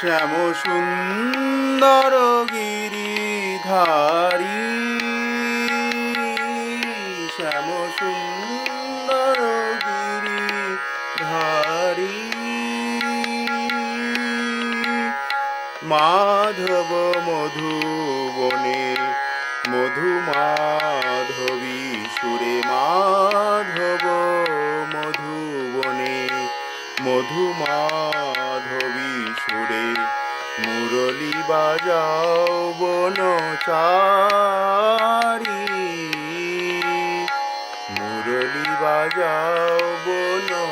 শ্যাম সুন্দর গিরিধারী। শ্যাম সুন্দর গিরিধারী। মাধব মধুবনে মধু মাধবী সুরে মাধব মধুবনে মধু মাধবী সুরে মুরলি বাজাও বনচারি মুরলি বাজাও বনচারি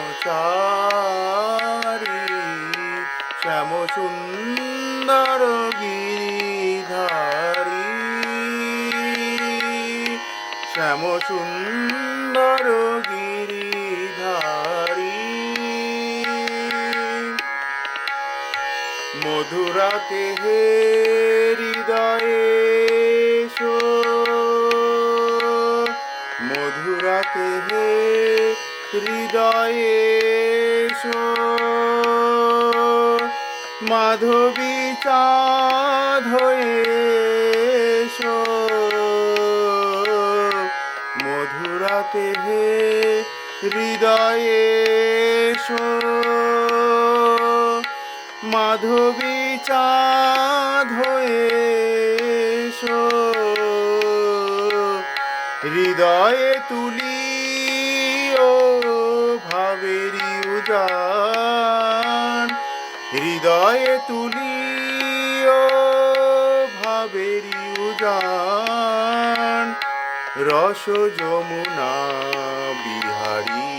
শ্যাম সুন্দর গিরিধারী। শ্যাম সুন্দর গিরিধারী মধুরাতে হে হৃদয়ে মধুরাতে হে হৃদয়ে মাধবী চাঁদ হয়ে মধুরাতে হে হৃদয়ে শো মাধবী চাঁদ হয়ে হৃদয়ে তুলি ও ভাবেরি উজান। হৃদয়ে তুলি ও ভাবেরি উজান। রস যমুনা বিহারী,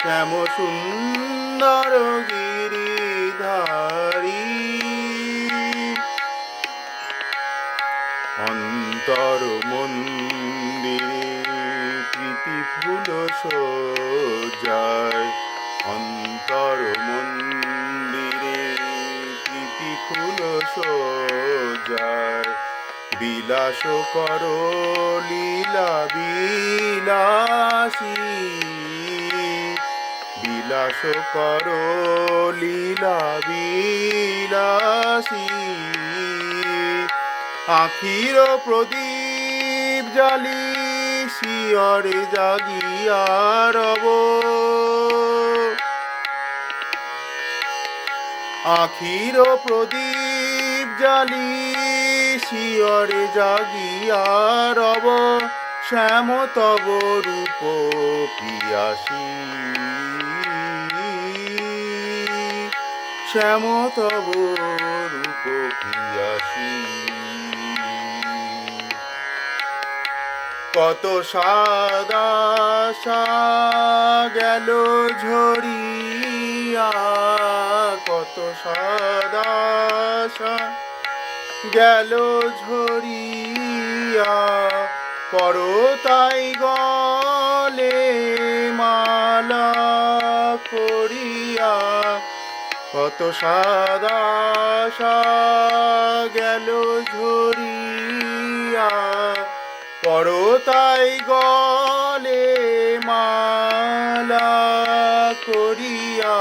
শ্যাম সুন্দর গিরিধারী অন্তর মন্দিরে প্রীতি ফুল সজায়। অন্তর মন্দিরে প্রীতি ফুল বিলাস কর লীলা বিলাসী বিলাস কর, লীলা বিলাসী। আখির প্রদীপ জালি শিয়রে জাগিয়া রব। আখির প্রদীপ জালি শিয়রে জাগিয়া রব। শ্যাম তব রূপ পিয়াসী। শ্যাম তব রূপ কত সাদা গেল ঝরিয়া, কত সাদা গেল ঝরিয়া। করো তাই গলে মালা করিয়া কত সাদা গেল ঝরিয়া। করো তাই গলে মালা করিয়া।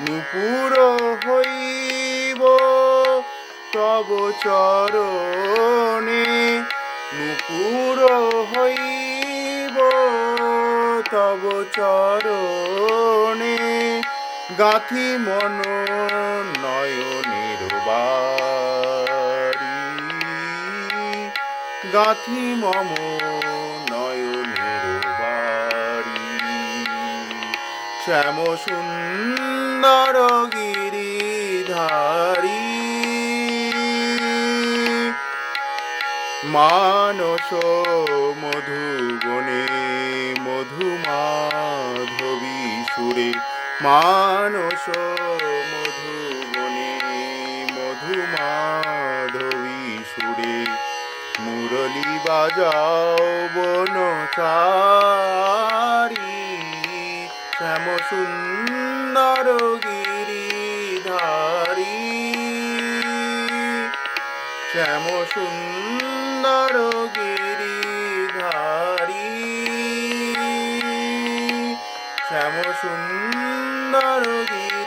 নুপুর হইব তব চরণে। নুপুর হইব তব চরণে। গাথি মন নয়নের বাড়ি গাথি মম নয়নের বাড়ি শ্যাম সুন্দর গিরিধারী। মানস মধুবনে মধু মাধবী সুরে মানস মধুবনে মধু মাধবী সুরে, মুরলি বাজাও বনচারি, শ্যাম সুন্দর গিরিধারী। শ্যাম সুন্দর গিরিধারী। শ্যাম সুন্দর গিরি